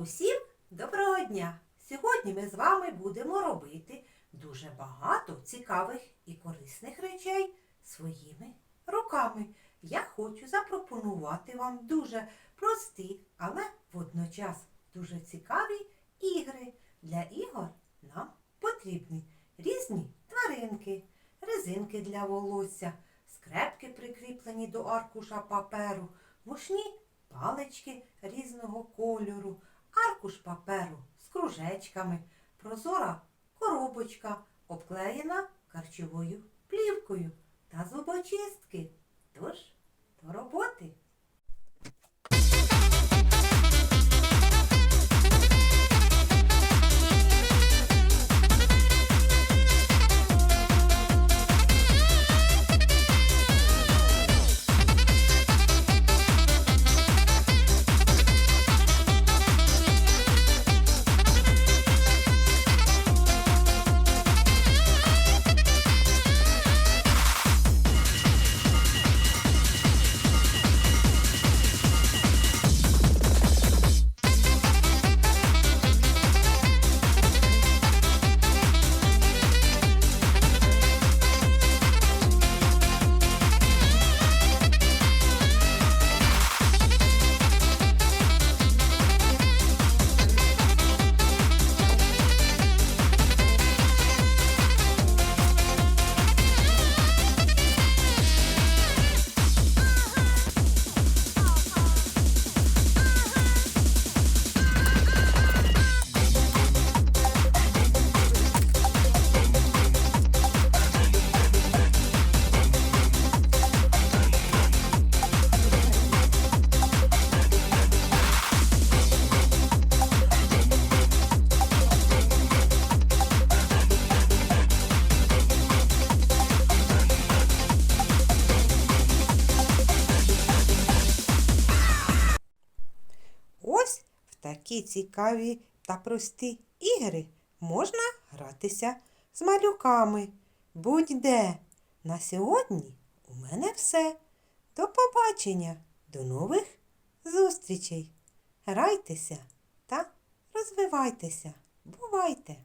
Усім доброго дня! Сьогодні ми з вами будемо робити дуже багато цікавих і корисних речей своїми руками. Я хочу запропонувати вам дуже прості, але водночас дуже цікаві ігри. Для ігор нам потрібні різні тваринки, резинки для волосся, скрепки прикріплені до аркуша паперу, мушні палички різного кольору, аркуш паперу з кружечками, прозора коробочка, обклеєна харчовою плівкою та зубочистки. Тож, до роботи. Такі цікаві та прості ігри можна гратися з малюками. Будь-де. На сьогодні у мене все. До побачення, до нових зустрічей. Грайтеся та розвивайтеся. Бувайте!